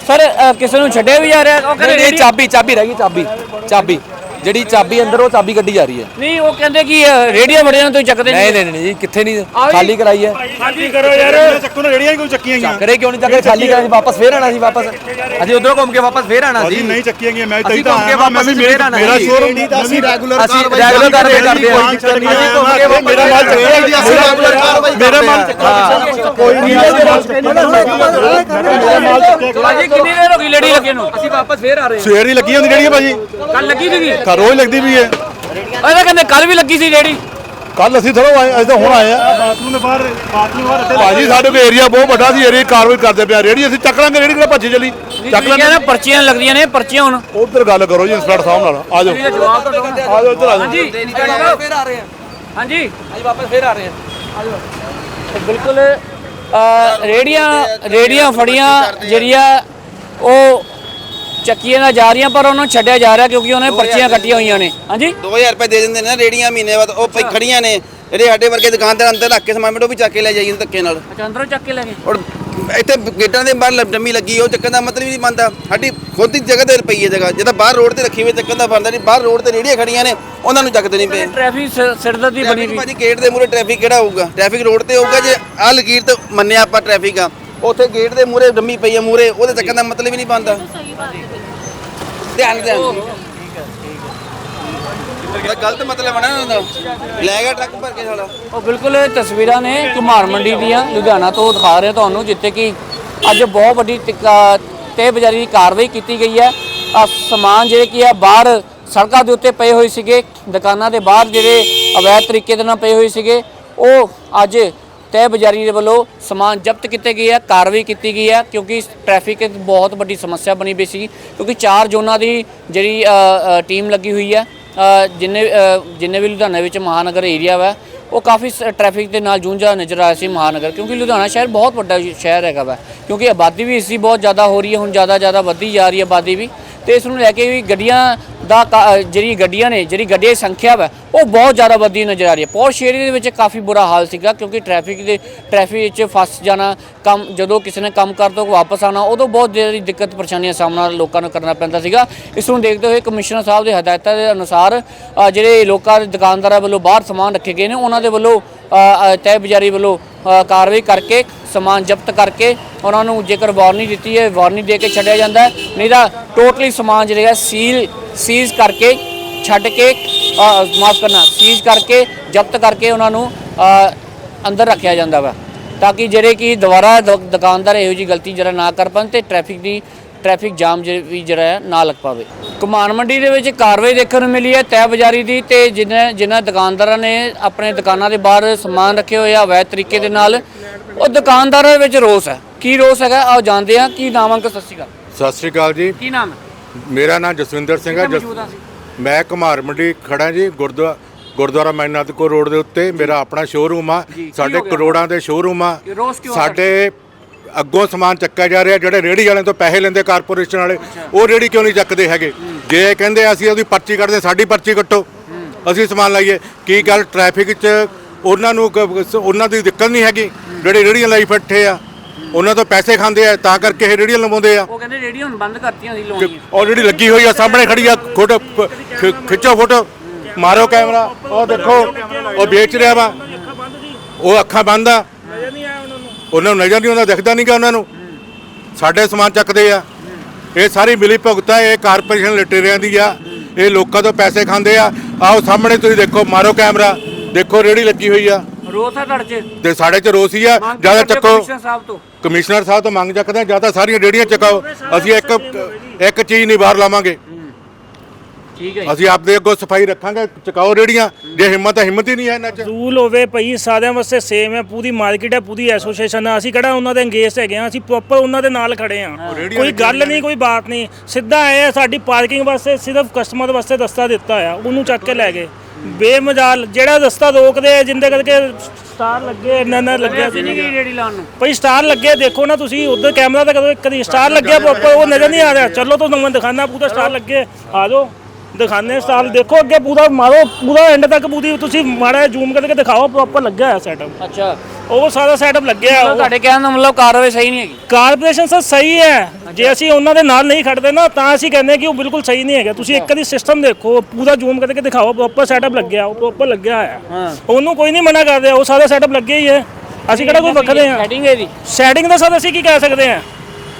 ਸਰ ਕਿਸੇ ਨੂੰ ਛੱਡਿਆ ਵੀ ਜਾ ਰਿਹਾ? ਉਹ ਨਹੀਂ, ਚਾਬੀ ਚਾਬੀ ਰਹਿ ਗਈ, ਚਾਬੀ ਚਾਬੀ। ਜਿਹੜੀ ਚਾਬੀ ਅੰਦਰ ਉਹ ਚਾਬੀ ਗੱਡੀ ਜਾ ਰਹੀ ਹੈ। ਨਹੀਂ ਉਹ ਕਹਿੰਦੇ ਕਿ ਅ, ਰੇਹੜੀਆਂ ਵੜਿਆਂ ਤੋਂ ਹੀ ਚੱਕਦੇ ਨਹੀਂ। ਨਹੀਂ ਨਹੀਂ ਜੀ ਕਿੱਥੇ ਨਹੀਂ ਖਾਲੀ ਕਰਾਈ ਹੈ। ਹਾਂਜੀ ਕਰੋ ਯਾਰ। ਚੱਕੋ ਨਾ ਰੇੜੀਆਂ ਕੋਈ ਚੱਕੀਆਂ ਗਈਆਂ? ਕਰੇ ਕਿਉਂ ਨਹੀਂ? ਚੱਕੇ ਖਾਲੀ ਕਰਾਈ ਵਾਪਸ ਫੇਰ ਆਣਾ ਸੀ ਵਾਪਸ। ਅਸੀਂ ਉਧਰੋਂ ਘੁੰਮ ਕੇ ਵਾਪਸ ਫੇਰ ਆਣਾ ਸੀ। ਨਹੀਂ ਚੱਕੀਆਂ ਗਈਆਂ ਮੈਂ ਅਸੀਂ ਤਾਂ ਘੁੰਮ ਕੇ ਆਇਆ ਮੈਂ ਵੀ ਮੇਰਾ ਫੇਰ ਆਉਣਾ ਮੇਰਾ ਜੀ। ਸ਼ੋਰੂਮ ਅਸੀਂ ਰੈਗੂਲਰ ਅਸੀਂ ਰੈਗੂਲਰ ਕਰਦੇ ਕਰਦੇ ਹਾਂ। ਅਸੀਂ ਘੁੰਮ ਕੇ ਵਾਪਸ ਮੇਰਾ ਮਾਲ ਚੱਕਿਆ ਮੇਰਾ ਮਾਲ ਚੱਕਿਆ ਕੋਈ ਨਹੀਂ ਭਾਜੀ ਕਿੰਨੀ ਦੇਰ ਹੋ ਗਈ ਲੜੀ ਲੱਗੇ ਨੂੰ? ਅਸੀਂ ਵਾਪਸ ਫੇਰ ਆ ਰਹੇ ਹਾਂ। ਸਵੇਰ ਹੀ ਲੱਗੀ ਹੁੰਦੀ ਰੇੜੀ ਭਾਜੀ। ਕੱਲ ਲੱਗੀ ਸੀਗੀ? ਘਰ ਰੋਜ਼ ਲੱਗਦੀ ਵੀ ਹੈ। ਇਹਦਾ ਕਹਿੰਦੇ ਕੱਲ ਵੀ ਲੱਗੀ ਸੀ ਰੇੜੀ। ਕੱਲ ਅਸੀਂ ਥੋੜਾ ਆਏ ਅਸੀਂ ਤਾਂ ਹੁਣ ਆਏ ਆ। ਬਾਥਰੂਮ ਦੇ ਬਾਹਰ ਬਾਥਰੂਮ ਦੇ ਬਾਹਰ ਭਾਜੀ ਸਾਡੇ ਕੋਲ ਏਰੀਆ ਬਹੁਤ ਵੱਡਾ ਸੀ ਏਰੀਆ ਕਾਰਵਾਈ ਕਰਦੇ ਪਿਆ। ਰੇੜੀ ਅਸੀਂ ਚੱਕ ਲਾਂਗੇ ਰੇੜੀ ਕਿਹੜਾ ਭੱਜੀ ਚਲੀ? ਚੱਕ ਤੁਸੀਂ ਕਹਿੰਦੇ ਪਰਚੀਆਂ ਲੱਗਦੀਆਂ ਨੇ ਪਰਚੀਆਂ ਹੁਣ। ਉਧਰ ਗੱਲ ਕਰੋ ਜੀ ਇੰਸਪੈਕਟਰ ਸਾਹਿਬ ਨਾਲ। ਆ ਜਾਓ। ਜਵਾਬ ਤਾਂ ਦਿਓ। ਨਾ। ਆ ਜਾਓ ਇੱਧਰ ਆ ਜਾਓ। ਹਾਂਜੀ। ਫੇਰ ਆ ਰਹੇ ਹਾਂ। ਹਾਂਜੀ। ਅਸੀਂ ਵਾਪਸ ਫੇਰ ਆ ਰਹੇ ਹਾਂ। ਤੇ ਬਿਲਕੁਲ ਅ, ਰੇੜੀਆਂ ਰੇੜੀਆਂ ਫੜੀਆਂ ਜਿਹੜੀਆਂ ਉਹ ਚੱਕੀਆਂ ਨਾਲ ਜਾ ਰਹੀਆਂ ਪਰ ਉਹਨਾਂ ਨੂੰ ਛੱਡਿਆ ਜਾ ਰਿਹਾ ਕਿਉਂਕਿ ਉਹਨੇ ਪਰਚੀਆਂ ਕੱਟੀਆਂ ਹੋਈਆਂ ਨੇ। ਹਾਂਜੀ? 2000 ਰੁਪਏ ਦੇ ਦਿੰਦੇ ਨੇ ਨਾ ਰੇੜੀਆਂ ਮਹੀਨੇ ਬਾਅਦ। ਉਹ ਪਈ ਖੜੀਆਂ ਨੇ ਜਿਹੜੇ ਸਾਡੇ ਵਰਗੇ ਦੁਕਾਨਦਾਰ ਅੰਦਰ ਰੱਖ ਕੇ ਸਮਾਨ ਮਿੰਟੋ ਵੀ ਚੱਕ ਕੇ ਲੈ ਜਾਈਏ ਧੱਕੇ ਨਾਲ। ਅੱਛਾ ਅੰਦਰੋਂ ਚੱਕ ਕੇ ਲੈ ਗਏ? ਔਰ ਇੱਥੇ ਗੇਟਾਂ ਦੇ ਬਾਹਰ ਡੰਮੀ ਲੱਗੀ ਉਹ ਚੱਕਣ ਦਾ ਮਤਲਬ ਹੀ ਨਹੀਂ ਬਣਦਾ। ਸਾਡੀ ਖੁਦ ਦੀ ਜਗ੍ਹਾ ਤੇ ਪਈ ਹੈ ਜਗ੍ਹਾ। ਜੇ ਤਾਂ ਬਾਹਰ ਰੋਡ ਤੇ ਰੱਖੀ ਹੋਈ ਚੱਕਣ ਦਾ ਬਣਦਾ ਨਹੀਂ। ਬਾਹਰ ਰੋਡ ਤੇ ਰੇੜੀਆਂ ਖੜੀਆਂ ਨੇ ਉਹਨਾਂ ਨੂੰ ਚੱਕਦੇ ਨਹੀਂ ਪਏ। ਟ੍ਰੈਫਿਕ ਸਿਰਦਰਦੀ ਬਣੀ ਟ੍ਰੈਫਿਕ ਵੀ। ਭਾਜੀ ਗੇਟ ਦੇ ਮੂਹਰੇ ਟ੍ਰੈਫਿਕ ਕਿਹੜਾ ਹੋਊਗਾ? ਟ੍ਰੈਫਿਕ ਰੋਡ ਤੇ ਹੋਊਗਾ ਜੇ ਆਹ ਲਕੀਰ ਤੇ ਮੰਨਿਆ ਆਪਾਂ ਟ੍ਰੈਫਿਕ ਆ। ਉੱਥੇ ਗੇਟ ਦੇ ਮੂਹਰੇ ਡੰਮੀ ਪਈ ਹੈ ਮੂਹਰੇ ਉਹਦੇ ਚੱਕਣ ਦਾ ਮਤਲਬ ਹੀ ਨਹੀਂ ਬਣਦਾ। ਧਿਆਨ ਧਿਆਨ ਗਲਤ ਮਤਲਬ ਨਾ ਲੈ ਗਿਆ ਟਰੱਕ ਭਰ ਕੇ ਸਾਲਾ। ਉਹ ਬਿਲਕੁਲ ਇਹ ਤਸਵੀਰਾਂ ਨੇ ਕੁਮਾਰ ਮੰਡੀ ਦੀਆਂ ਲੁਧਿਆਣਾ ਤੋਂ ਦਿਖਾ ਰਹੇ ਤੁਹਾਨੂੰ ਜਿੱਥੇ ਕਿ ਅੱਜ ਬਹੁਤ ਵੱਡੀ ਤੇ ਬਜ਼ਾਰੀ ਦੀ ਕਾਰਵਾਈ ਕੀਤੀ ਗਈ ਹੈ। ਆ ਸਮਾਨ ਜਿਹੜੇ ਕੀ ਆ ਬਾਹਰ ਸੜਕਾਂ ਦੇ ਉੱਤੇ ਪਏ ਹੋਏ ਸੀਗੇ। ਦੁਕਾਨਾਂ ਦੇ ਬਾਹਰ ਜਿਹੜੇ ਅਵੈਧ ਤਰੀਕੇ ਦੇ ਨਾਲ ਪਏ ਹੋਏ ਸੀਗੇ। ਉਹ ਅੱਜ ਤੈ ਬਜ਼ਾਰੀ ਦੇ ਵੱਲੋਂ ਸਮਾਨ ਜ਼ਬਤ ਕੀਤੇ ਗਏ ਆ, ਕਾਰਵਾਈ ਕੀਤੀ ਗਈ ਹੈ ਕਿਉਂਕਿ ਟ੍ਰੈਫਿਕ ਇੱਕ ਬਹੁਤ ਵੱਡੀ ਸਮੱਸਿਆ ਬਣੀ ਪਈ ਸੀ ਕਿਉਂਕਿ ਚਾਰ ਜ਼ੋਨਾਂ ਦੀ ਜਿਹੜੀ ਟੀਮ ਲੱਗੀ ਹੋਈ ਹੈ ਜਿੰਨੇ ਜਿੰਨੇ ਵੀ ਲੁਧਿਆਣਾ ਵਿੱਚ ਮਹਾਨਗਰ ਏਰੀਆ ਵਾ, ਉਹ ਕਾਫੀ ਸ- ਟ੍ਰੈਫਿਕ ਦੇ ਨਾਲ ਜੂਝਾ ਨਜ਼ਰ ਆਇਆ ਸੀ ਮਹਾਨਗਰ, ਕਿਉਂਕਿ ਲੁਧਿਆਣਾ ਸ਼ਹਿਰ ਬਹੁਤ ਵੱਡਾ ਸ਼ਹਿਰ ਹੈਗਾ ਵਾ, ਕਿਉਂਕਿ ਆਬਾਦੀ ਵੀ ਇਸ ਦੀ ਬਹੁਤ ਜ਼ਿਆਦਾ ਹੋ ਰਹੀ ਹੈ, ਹੁਣ ਜ਼ਿਆਦਾ ਜ਼ਿਆਦਾ ਵੱਧਦੀ ਜਾ ਰਹੀ ਹੈ ਆਬਾਦੀ ਵੀ, ਤੇ ਇਸ ਨੂੰ ਲੈ ਕੇ ਵੀ ਗੱਡੀਆਂ ਦਾ ਕਾ- ਜਿਹੜੀ ਗੱਡੀਆਂ ਨੇ, ਜਿਹੜੀ ਗੱਡੀਆਂ ਦੀ ਸੰਖਿਆ ਵਾ, ਉਹ ਬਹੁਤ ਜ਼ਿਆਦਾ ਵੱਧਦੀ ਨਜ਼ਰ ਆ ਰਹੀ ਹੈ। ਪੌਸ਼ ਏਰੀਏ ਦੇ ਵਿੱਚ ਕਾਫੀ ਬੁਰਾ ਹਾਲ ਸੀਗਾ ਕਿਉਂਕਿ ਟ੍ਰੈਫਿਕ ਦੇ ਟ੍ਰੈਫਿਕ ਵਿੱਚ ਫਸ ਜਾਣਾ, ਕੰਮ ਜਦੋਂ ਕਿਸੇ ਨੇ ਕੰਮ ਕਰ ਤੋਂ ਵਾਪਸ ਆਣਾ ਉਦੋਂ ਬਹੁਤ ਜ਼ਿਆਦਾ ਦਿੱਕਤ ਪਰੇਸ਼ਾਨੀਆਂ ਦਾ ਸਾਹਮਣਾ ਲੋਕਾਂ ਨੂੰ ਕਰਨਾ ਪੈਂਦਾ ਸੀਗਾ। ਇਸ ਨੂੰ ਦੇਖਦੇ ਹੋਏ ਕਮਿਸ਼ਨਰ ਸਾਹਿਬ ਦੇ ਹਦਾਇਤਾਂ ਦੇ ਅਨੁਸਾਰ ਜਿਹੜੇ ਲੋਕਾਂ ਦੇ ਦੁਕਾਨਦਾਰਾਂ ਵੱਲੋਂ ਬਾਹਰ ਸਮਾਨ ਰੱਖੇ ਗਏ ਨੇ, ਉਹਨਾਂ ਦੇ ਵੱਲੋਂ ਤੈਅ ਬਜ਼ਾਰੀ ਵੱਲੋਂ ਕਾਰਵਾਈ ਕਰਕੇ ਸਮਾਨ ਜ਼ਬਤ ਕਰਕੇ ਉਹਨਾਂ ਨੂੰ ਜੇਕਰ ਵਾਰਨਿੰਗ ਦਿੱਤੀ ਹੈ, ਵਾਰਨਿੰਗ ਦੇ ਕੇ ਛੱਡਿਆ ਜਾਂਦਾ ਹੈ। ਨਹੀਂ ਤਾਂ ਟੋਟਲੀ ਸਮਾਨ ਜਿਹੜਾ ਹੈ, ਸੀਲ, ਸੀਜ਼ ਕਰਕੇ ਛੱਡ ਕੇ ਮਾਫ ਕਰਨਾ, ਸੀਜ਼ ਕਰਕੇ, ਜ਼ਬਤ ਕਰਕੇ ਉਹਨਾਂ ਨੂੰ ਅੰਦਰ ਰੱਖਿਆ ਜਾਂਦਾ ਵਾ। ਤਾਂ ਕਿ ਜਿਹੜੇ ਕਿ ਦੁਬਾਰਾ ਦੁ- ਦੁਕਾਨਦਾਰ ਇਹੋ ਜੀ ਗਲਤੀ ਜਿਹੜਾ ਨਾ ਕਰ ਪਾਉਣ ਤੇ ਟ੍ਰੈਫਿਕ ਦੀ ਟ੍ਰੈਫਿਕ ਜਾਮ ਵੀ ਜਿਹੜਾ ਹੈ ਨਾ ਲੱਗ ਪਾਵੇ। ਕੁਮਾਰ ਮੰਡੀ ਦੇ ਵਿੱਚ ਕਾਰਵਾਈ ਦੇਖਣ ਨੂੰ ਮਿਲੀ ਹੈ ਤੈ ਬਜ਼ਾਰੀ ਦੀ ਤੇ ਜਿਨ੍ਹਾਂ ਜਿਨ੍ਹਾਂ ਦੁਕਾਨਦਾਰਾਂ ਨੇ ਆਪਣੇ ਦੁਕਾਨਾਂ ਦੇ ਬਾਹਰ ਸਮਾਨ ਰੱਖੇ ਹੋਏ ਆ ਅਵੈਧ ਤਰੀਕੇ ਦੇ ਨਾਲ ਉਹ ਦੁਕਾਨਦਾਰਾਂ ਦੇ ਵਿੱਚ ਰੋਸ ਹੈ। ਕੀ ਰੋਸ ਹੈਗਾ? ਆਓ ਜਾਣਦੇ ਹਾਂ ਕੀ ਨਾਮ ਅੰਕ ਸਤਿ ਸ਼੍ਰੀ ਅਕਾਲ। ਸਤਿ ਸ੍ਰੀ ਅਕਾਲ ਜੀ। ਕੀ ਨਾਮ ਹੈ? ਮੇਰਾ ਨਾਮ ਜਸਵਿੰਦਰ ਸਿੰਘ ਹੈ ਮੈਂ ਕੁਮਾਰ ਮੰਡੀ ਖੜਾ ਜੀ ਗੁਰਦੁਆਰਾ ਗੁਰਦੁਆਰਾ ਮੈਨਾਤ ਕੋ ਰੋਡ ਦੇ ਉੱਤੇ। ਮੇਰਾ ਆਪਣਾ ਸ਼ੋਰੂਮ ਆ। ਸਾਡੇ? ਕਰੋੜਾਂ ਦੇ ਸ਼ੋਰੂਮ ਆ। ਆ ਸਾਡੇ ਅੱਗੋਂ ਸਮਾਨ ਚੱਕਿਆ ਜਾ ਰਿਹਾ ਜਿਹੜੇ ਰੇੜੀ ਵਾਲਿਆਂ ਤੋਂ ਪੈਸੇ ਲੈਂਦੇ ਕਾਰਪੋਰੇਸ਼ਨ ਵਾਲੇ ਉਹ ਰੇੜੀ ਕਿਉਂ ਨਹੀਂ ਚੱਕਦੇ ਹੈਗੇ? ਜੇ ਕਹਿੰਦੇ ਅਸੀਂ ਉਹਦੀ ਪਰਚੀ ਕੱਢਦੇ ਸਾਡੀ ਪਰਚੀ ਕੱਟੋ ਅਸੀਂ ਸਮਾਨ ਲਾਈਏ। ਕੀ ਗੱਲ ਟ੍ਰੈਫਿਕ 'ਚ ਉਹਨਾਂ ਨੂੰ ਉਹਨਾਂ ਦੀ ਦਿੱਕਤ ਨਹੀਂ ਹੈਗੀ? ਜਿਹੜੇ ਰੇੜੀਆਂ ਲਾਈ ਬੈਠੇ ਆ ਉਹਨਾਂ ਤੋਂ ਪੈਸੇ ਖਾਂਦੇ ਆ ਤਾਂ ਕਰਕੇ ਇਹ ਰੇੜੀਆਂ ਲਵਾਉਂਦੇ ਆ। ਉਹ ਕਹਿੰਦੇ ਰੇਡੀਓ ਹੁਣ ਬੰਦ ਕਰਤੀਆਂ ਸੀ ਲਾਉਣੀਆਂ। ਆਲਰੇਡੀ ਲੱਗੀ ਹੋਈ ਆ ਸਾਹਮਣੇ ਖੜੀ ਆ ਫੋਟੋ ਖਿੱਚੋ ਫੋਟੋ ਮਾਰੋ ਕੈਮਰਾ ਉਹ ਦੇਖੋ ਉਹ ਵੇਚ ਰਿਹਾ ਵਾ। ਉਹ ਅੱਖਾਂ ਬੰਦ ਆ। ਉਹਨਾਂ ਨੂੰ ਨਜ਼ਰ ਨਹੀਂ ਆਉਂਦਾ ਦਿਖਦਾ ਨਹੀਂਗਾ ਉਹਨਾਂ ਨੂੰ। ਸਾਡੇ ਸਮਾਨ ਚੱਕਦੇ ਆ। ਇਹ ਸਾਰੀ ਮਿਲੀ ਭੁਗਤ ਆ ਇਹ ਕਾਰਪੋਰੇਸ਼ਨ ਲਟੇਰਿਆਂ ਦੀ ਆ। ਇਹ ਲੋਕਾਂ ਤੋਂ ਪੈਸੇ ਖਾਂਦੇ ਆ। ਆਓ ਸਾਹਮਣੇ ਤੁਸੀਂ ਦੇਖੋ ਮਾਰੋ ਕੈਮਰਾ। ਦੇਖੋ ਰੇੜੀ ਲੱਗੀ ਹੋਈ ਆ। ਰੋਸ ਹੈ ਤੁਹਾਡੇ 'ਚ? ਤੇ ਸਾਡੇ ਚ ਰੋਸੀ ਆ। ਮੰਗ ਜ਼ਿਆਦਾ ਹੋ ਚੱਕੋ। ਕਮਿਸ਼ਨਰ ਸਾਹਿਬ ਤੋਂ। ਕਮਿਸ਼ਨਰ ਸਾਹਿਬ ਤੋਂ ਮੰਗ ਚੱਕਦੇ ਆ ਜਾਂ ਤਾਂ ਸਾਰੀਆਂ ਰੇੜੀਆਂ ਚਕਾਓ। ਅਸੀਂ ਇੱਕ ਇੱਕ ਚੀਜ਼ ਨਹੀਂ ਬਾਹਰ ਲਾਵਾਂਗੇ। ਠੀਕ ਹੈ ਅਸੀਂ ਆਪਦੇ ਅੱਗੋਂ ਸਫ਼ਾਈ ਰੱਖਾਂਗੇ ਚਕਾਓ ਰੇੜੀਆਂ ਜੇ ਹਿੰਮਤ ਹੈ ਹਿੰਮਤ ਹੀ ਨਹੀਂ ਹੈ ਇਹਨਾਂ 'ਚ। ਰੂਲ ਹੋਵੇ ਭਈ ਸਾਰਿਆਂ ਵਾਸਤੇ ਸੇਮ ਹੈ ਪੂਰੀ ਮਾਰਕੀਟ ਹੈ ਪੂਰੀ ਐਸੋਸੀਏਸ਼ਨ ਹੈ। ਅਸੀਂ ਕਿਹੜਾ ਉਹਨਾਂ ਦੇ ਅੰਗੇਜ ਹੈਗੇ ਆ ਅਸੀਂ ਪ੍ਰੋਪਰ ਉਹਨਾਂ ਦੇ ਨਾਲ ਖੜੇ ਆ ਕੋਈ ਗੱਲ ਨਹੀਂ ਕੋਈ ਬਾਤ ਨਹੀਂ। ਸਿੱਧਾ ਆਏ ਆ ਸਾਡੀ ਪਾਰਕਿੰਗ ਵਾਸਤੇ ਸਿਰਫ ਕਸਟਮਰ ਵਾਸਤੇ ਰਸਤਾ ਦਿੱਤਾ ਆ ਉਹਨੂੰ ਚੱਕ ਕੇ ਲੈ ਗਏ। ਬੇਮਜਾਲ ਜਿਹੜਾ ਰਸਤਾ ਰੋਕਦੇ ਆ ਜਿੰਦੇ ਕਰਕੇ ਸਟਾਰ ਲੱਗੇ ਇੰਨਾ ਨਾ ਲੱਗਿਆ ਅਸੀਂ ਨਹੀਂ ਗਈ ਰੇੜੀ ਲਾਉਣ ਨੂੰ। ਭਈ ਸਟਾਰ ਲੱਗੇ ਦੇਖੋ ਨਾ ਤੁਸੀਂ ਉਧਰ ਕੈਮਰਾ ਤਾਂ ਇੱਕ ਵਾਰੀ ਸਟਾਰ ਲੱਗਿਆ ਪ੍ਰੋਪਰ ਉਹ ਨਜ਼ਰ ਨਹੀਂ ਆ ਰਿਹਾ। ਚਲੋ ਤੁਹਾਨੂੰ ਮੈਂ ਦਿਖਾਣਾ ਪੂਰਾ ਸਟਾਰ ਲੱਗੇ। ਆ ਜਾਓ। ਦਿਖਾਣੇ ਸਟਾਲ ਦੇਖੋ ਅੱਗੇ ਪੂਰਾ ਮਾਰੋ ਪੂਰਾ ਐਂਡ ਤੱਕ ਪੂਰੀ ਤੁਸੀਂ ਮਾੜਾ ਜ਼ੂਮ ਕਰਕੇ ਦਿਖਾਓ ਪ੍ਰੋਪਰ ਲੱਗਿਆ ਹੋਇਆ ਸੈਟਅਪ ਅੱਛਾ। ਉਹ ਸਾਰਾ ਸੈਟਅਪ ਲੱਗਿਆ ਹੋਇਆ। ਤੁਹਾਡੇ ਕਹਿਣ ਦਾ ਮਤਲਬ ਕਾਰਵਾਈ ਸਹੀ ਨਹੀਂ ਹੈਗੀ। ਕਾਰਪੋਰੇਸ਼ਨ ਸਰ ਸਹੀ ਹੈ। ਜੇ ਅਸੀਂ ਉਹਨਾਂ ਦੇ ਨਾਲ ਨਹੀਂ ਖੜਦੇ ਨਾ ਤਾਂ ਅਸੀਂ ਕਹਿੰਦੇ ਹਾਂ ਕਿ ਉਹ ਬਿਲਕੁਲ ਸਹੀ ਨਹੀਂ ਹੈਗਾ। ਤੁਸੀਂ ਇੱਕ ਵਾਰੀ ਸਿਸਟਮ ਦੇਖੋ ਪੂਰਾ ਜ਼ੂਮ ਕਰਕੇ ਦਿਖਾਓ ਪ੍ਰੋਪਰ ਸੈਟਅਪ ਲੱਗਿਆ ਉਹ ਪ੍ਰੋਪਰ ਲੱਗਿਆ ਹੋਇਆ। ਉਹਨੂੰ ਕੋਈ ਨਹੀਂ ਮਨਾ ਕਰ ਰਿਹਾ ਉਹ ਸਾਰਾ ਸੈਟਅਪ ਲੱਗਿਆ ਹੀ ਹੈ। ਅਸੀਂ ਕਿਹੜਾ ਕੋਈ ਵੱਖਰੇ ਹਾਂ। ਸੈਟਿੰਗ ਇਹਦੀ। ਸੈਟਿੰਗ ਦਾ ਸਰ ਅਸੀਂ ਕੀ ਕਹਿ ਸਕਦੇ ਹਾਂ?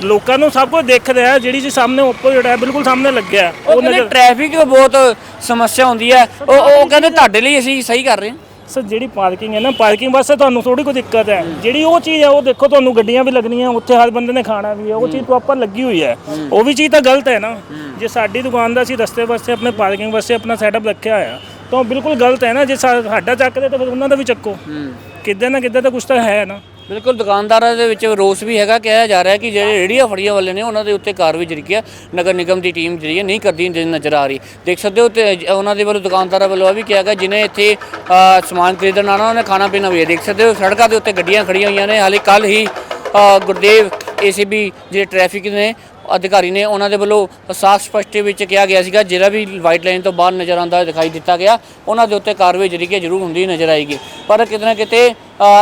ਲੋਕਾਂ ਨੂੰ ਸਭ ਕੁਝ ਦਿਖ ਰਿਹਾ ਹੈ, ਜਿਹੜੀ ਚੀਜ਼ ਸਾਹਮਣੇ ਆਪੋਜ਼ਿਟ ਹੈ ਬਿਲਕੁਲ ਸਾਹਮਣੇ ਲੱਗਿਆ ਹੈ। ਉਹ ਉਹ ਕਹਿੰਦੇ ਨਜ਼ਰ ਟ੍ਰੈਫਿਕ ਬਹੁਤ ਸਮੱਸਿਆ ਹੁੰਦੀ ਹੈ। ਉਹ ਉਹ ਕਹਿੰਦੇ ਤੁਹਾਡੇ ਲਈ ਅਸੀਂ ਸਹੀ ਕਰ ਰਹੇ ਹਾਂ। ਸਰ ਜਿਹੜੀ ਪਾਰਕਿੰਗ ਹੈ ਨਾ ਪਾਰਕਿੰਗ ਵਾਸਤੇ ਤੁਹਾਨੂੰ ਥੋੜੀ ਕੋਈ ਦਿੱਕਤ ਹੈ। ਜਿਹੜੀ ਉਹ ਚੀਜ਼ ਹੈ ਉਹ ਦੇਖੋ ਤੁਹਾਨੂੰ ਗੱਡੀਆਂ ਵੀ ਲੱਗਣੀਆਂ ਉੱਥੇ ਹਰ ਬੰਦੇ ਨੇ ਖਾਣਾ ਵੀ ਹੈ ਉਹ ਚੀਜ਼ ਪ੍ਰੋਪਰ ਲੱਗੀ ਹੋਈ ਹੈ। ਉਹ ਵੀ ਚੀਜ਼ ਤਾਂ ਗਲਤ ਹੈ ਨਾ। ਜੇ ਸਾਡੀ ਦੁਕਾਨ ਦਾ ਅਸੀਂ ਰਸਤੇ ਵਾਸਤੇ ਆਪਣੇ ਪਾਰਕਿੰਗ ਵਾਸਤੇ ਆਪਣਾ ਸੈਟਅਪ ਰੱਖਿਆ ਹੋਇਆ ਤਾਂ ਉਹ ਬਿਲਕੁਲ ਗਲਤ ਹੈ ਨਾ। ਜੇ ਸਾ- ਸਾਡਾ ਚੱਕਦੇ ਤਾਂ ਫਿਰ ਉਹਨਾਂ ਦਾ ਵੀ ਚੱਕੋ। ਕਿੱਦਾਂ ਨਾ ਕਿੱਦਾਂ ਤਾਂ ਕੁਝ ਤਾਂ ਹੈ ਨਾ। ਬਿਲਕੁਲ ਦੁਕਾਨਦਾਰਾਂ ਦੇ ਵਿੱਚ ਰੋਸ ਵੀ ਹੈਗਾ, ਕਿਹਾ ਜਾ ਰਿਹਾ ਕਿ ਜਿਹੜੇ ਰੇੜੀਆਂ ਫੜੀਆਂ ਵਾਲੇ ਨੇ, ਉਹਨਾਂ ਦੇ ਉੱਤੇ ਕਾਰਵਾਈ ਜਿਹੜੀ ਹੈ ਨਗਰ ਨਿਗਮ ਦੀ ਟੀਮ ਜਿਹੜੀ ਹੈ ਨਹੀਂ ਕਰਦੀ ਜਿਹੜੀ ਨਜ਼ਰ ਆ ਰਹੀ ਦੇਖ ਸਕਦੇ ਹੋ ਤੇ ਉਹਨਾਂ ਦੇ ਵੱਲੋਂ ਦੁਕਾਨਦਾਰਾਂ ਵੱਲੋਂ ਇਹ ਵੀ ਕਿਹਾ ਗਿਆ, ਜਿਨੇ ਇੱਥੇ ਸਮਾਨ ਖਰੀਦਣ ਆਉਣਾ, ਉਹਨੇ ਖਾਣਾ ਪੀਣਾ ਵੀ ਹੈ। ਦੇਖ ਸਕਦੇ ਹੋ, ਸੜਕਾਂ ਦੇ ਉੱਤੇ ਗੱਡੀਆਂ ਖੜੀਆਂ ਹੋਈਆਂ ਨੇ, ਹਾਲੇ ਕੱਲ ਹੀ ਗੁਰਦੇਵ ਏਸੀਬੀ ਜਿਹੜੇ ਟ੍ਰੈਫਿਕ ਨੇ, ਅਧਿਕਾਰੀ ਨੇ, ਉਹਨਾਂ ਦੇ ਵੱਲੋਂ ਸਾਫ਼ ਸਪਸ਼ਟ ਵਿੱਚ ਕਿਹਾ ਗਿਆ ਸੀਗਾ, ਜਿਹੜਾ ਵੀ ਵਾਈਟ ਲਾਈਨ ਤੋਂ ਬਾਹਰ ਨਜ਼ਰ ਆਉਂਦਾ ਦਿਖਾਈ ਦਿੱਤਾ ਗਿਆ, ਉਹਨਾਂ ਦੇ ਉੱਤੇ ਕਾਰਵਾਈ ਜਿਹੜੀ ਕਿ ਜ਼ਰੂਰ ਹੁੰਦੀ ਨਜ਼ਰ ਆਏਗੀ। ਪਰ ਕਿਤੇ ਨਾ ਕਿਤੇ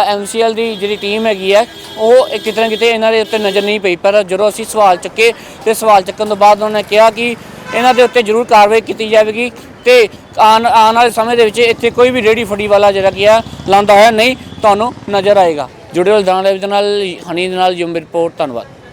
ਐਮਸੀਐਲ ਦੀ ਜਿਹੜੀ ਟੀਮ ਹੈਗੀ ਹੈ, ਉਹ ਕਿਤੇ ਨਾ ਕਿਤੇ ਇਹਨਾਂ ਦੇ ਉੱਤੇ ਨਜ਼ਰ ਨਹੀਂ ਪਈ। ਪਰ ਜਦੋਂ ਅਸੀਂ ਸਵਾਲ ਚੱਕੇ ਤੇ ਸਵਾਲ ਚੱਕਣ ਤੋਂ ਬਾਅਦ ਉਹਨਾਂ ਨੇ ਕਿਹਾ ਕਿ ਇਹਨਾਂ ਦੇ ਉੱਤੇ ਜ਼ਰੂਰ ਕਾਰਵਾਈ ਕੀਤੀ ਜਾਵੇਗੀ ਤੇ ਆਉਣ ਆਉਣ ਵਾਲੇ ਸਮੇਂ ਦੇ ਵਿੱਚ ਇੱਥੇ ਕੋਈ ਵੀ ਰੇੜੀ ਫੜੀ ਵਾਲਾ ਜਿਹੜਾ ਕੀ ਆ ਲਾਂਦਾ ਹੋਇਆ ਨਹੀਂ, ਤੁਹਾਨੂੰ ਨਜ਼ਰ ਆਏਗਾ। ਜੁੜੇ ਹੋਏ ਦਾਣਾ ਦੇ ਨਾਲ ਹਨੀ ਦੇ ਨਾਲ ਯੂਮ ਰਿਪੋਰਟ ਧੰਨਵਾਦ।